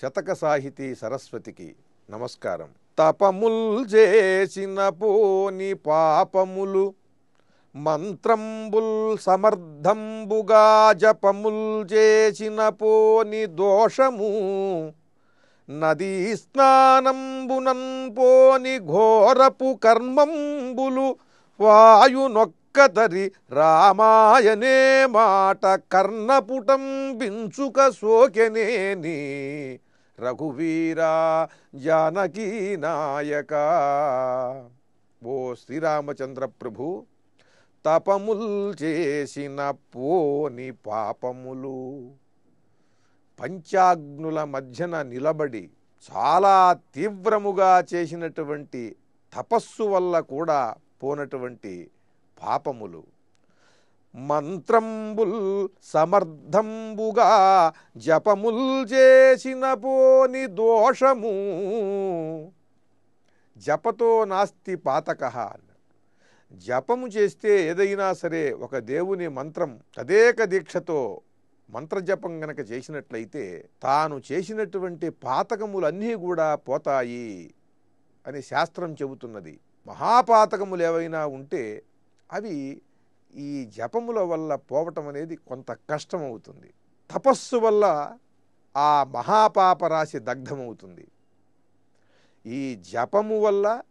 శతక సాహితీ సరస్వతికి నమస్కారం. తపముల్ చేసిన పోని పాపములు మంత్రంబుల్ సమర్థంబుగా జపముల్ చేసిన పోని దోషము నదీ స్నానంబునం పోని ఘోరపు కర్మంబులు వాయునొక్కదరి రామాయనే మాట కర్ణపుటం బించుక సోకెనేని రఘువీరా జానకీ నాయక. ఓ శ్రీరామచంద్ర ప్రభు తపముల్ చేసిన పోని పాపములు. పంచాగ్నుల మధ్యన నిలబడి చాలా తీవ్రముగా చేసినటువంటి తపస్సు వల్ల కూడా పోనటువంటి పాపములు. మంత్రంబుల్ సమర్థంబుగా జపముల్ చేసిన పోని దోషము. జపతో నాస్తి పాతక జపము చేస్తే ఏదైనా సరే ఒక దేవుని మంత్రం తదేక దీక్షతో మంత్రజపం గనక చేసినట్లయితే తాను చేసినటువంటి పాతకములన్నీ కూడా పోతాయి అని శాస్త్రం చెబుతున్నది. మహాపాతకములు ఏవైనా ఉంటే అవి ఈ జపముల వల్ల పోవటం అనేది కొంత కష్టమవుతుంది. తపస్సు వల్ల ఆ మహాపాపరాశి దగ్ధమవుతుంది. ఈ జపము వల్ల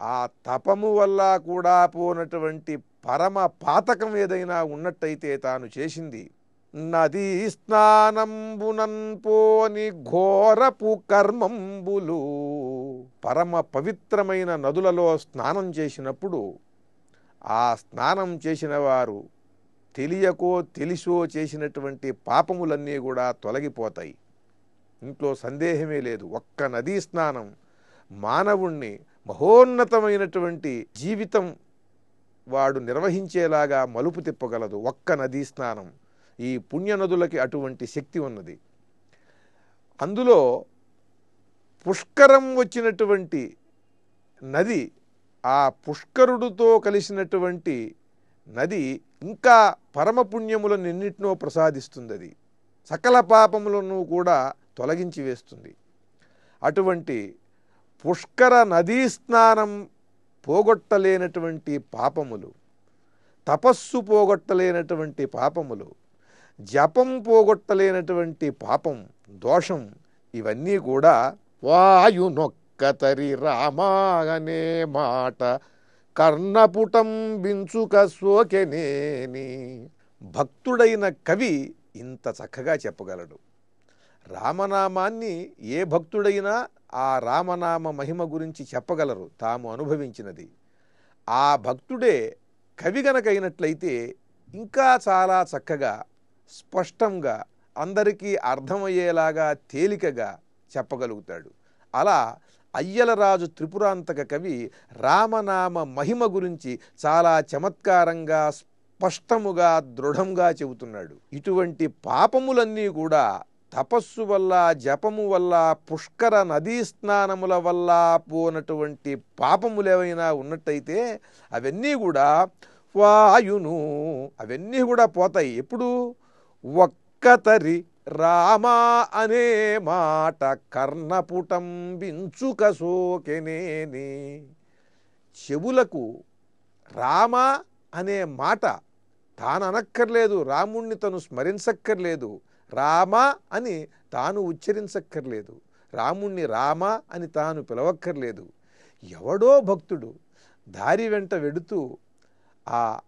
ఆ తపము వల్ల కూడా పోనటువంటి పరమ పాతకం ఏదైనా ఉన్నట్టయితే తాను చేసింది. నదీ స్నానంబునన్ పోని ఘోరపు కర్మంబులు పరమ పవిత్రమైన నదులలో స్నానం చేసినప్పుడు ఆ స్నానం చేసిన వారు తెలియకో తెలిసో చేసినటువంటి పాపములన్నీ కూడా తొలగిపోతాయి. ఇంట్లో సందేహమే లేదు. ఒక్క నదీ స్నానం మానవుణ్ణి మహోన్నతమైనటువంటి జీవితం వాడు నిర్వహించేలాగా మలుపు తిప్పగలదు. ఒక్క నదీ స్నానం ఈ పుణ్య నదులకి అటువంటి శక్తి ఉన్నది. అందులో పుష్కరం వచ్చినటువంటి నది ఆ పుష్కరుడితో కలిసినటువంటి నది ఇంకా పరమపుణ్యములను ఎన్నిటినో ప్రసాదిస్తుంది అది సకల పాపములను కూడా తొలగించి వేస్తుంది. అటువంటి పుష్కర నదీ స్నానం పోగొట్టలేనటువంటి పాపములు తపస్సు పోగొట్టలేనటువంటి పాపములు జపం పోగొట్టలేనటువంటి పాపం దోషం ఇవన్నీ కూడా కతరి రామా అనే మాట కర్ణపుటం బించుక సోకెనేని భక్తుడైన కవి ఇంత చక్కగా చెప్పగలడు. రామనామాన్ని ఏ భక్తుడైనా ఆ రామనామ మహిమ గురించి చెప్పగలరు తాము అనుభవించినది. ఆ భక్తుడే కవి గనకైనట్లయితే ఇంకా చాలా చక్కగా స్పష్టంగా అందరికీ అర్థమయ్యేలాగా తేలికగా చెప్పగలుగుతాడు. అలా అయ్యలరాజు త్రిపురాంతక కవి రామనామ మహిమ గురించి చాలా చమత్కారంగా స్పష్టముగా దృఢంగా చెబుతున్నాడు. ఇటువంటి పాపములన్నీ కూడా తపస్సు వల్ల జపము వల్ల పుష్కర నదీ స్నానముల వల్ల పోనటువంటి పాపములు ఏవైనా ఉన్నట్టయితే అవన్నీ కూడా వాయును అవన్నీ కూడా పోతాయి. ఎప్పుడు? ఒక్కతరి రామా అనే మాట కర్ణపుటం బించుక సోకెనేని చెవులకు రామ అనే మాట తాను అనక్కర్లేదు రాముణ్ణి తను స్మరించక్కర్లేదు రామ అని తాను ఉచ్చరించక్కర్లేదు రాముణ్ణి రామ అని తాను పిలవక్కర్లేదు. ఎవడో భక్తుడు దారి వెంట వెడుతూ ఆ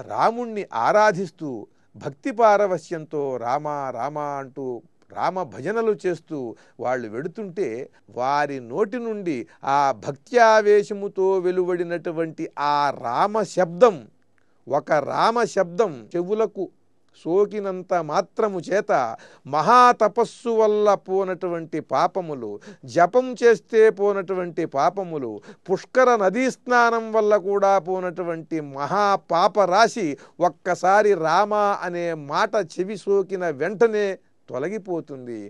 రాముణ్ణి ఆరాధిస్తూ భక్తి పారవశ్యంతో రామ రామ అంటూ రామ భజనలు చేస్తూ వాళ్ళు వెడుతుంటే వారి నోటి నుండి ఆ భక్త్యావేశముతో వెలువడినటువంటి ఆ రామ శబ్దం ఒక రామ శబ్దం చెవులకు సోకినంత మాత్రము చేత మహాతపస్సు వల్ల పోనటువంటి పాపములు జపం చేస్తే పోనటువంటి పాపములు పుష్కర నదీ స్నానం వల్ల కూడా పోనటువంటి మహాపాప రాశి ఒక్కసారి రామ అనే మాట చెవి సోకిన వెంటనే తొలగిపోతుంది.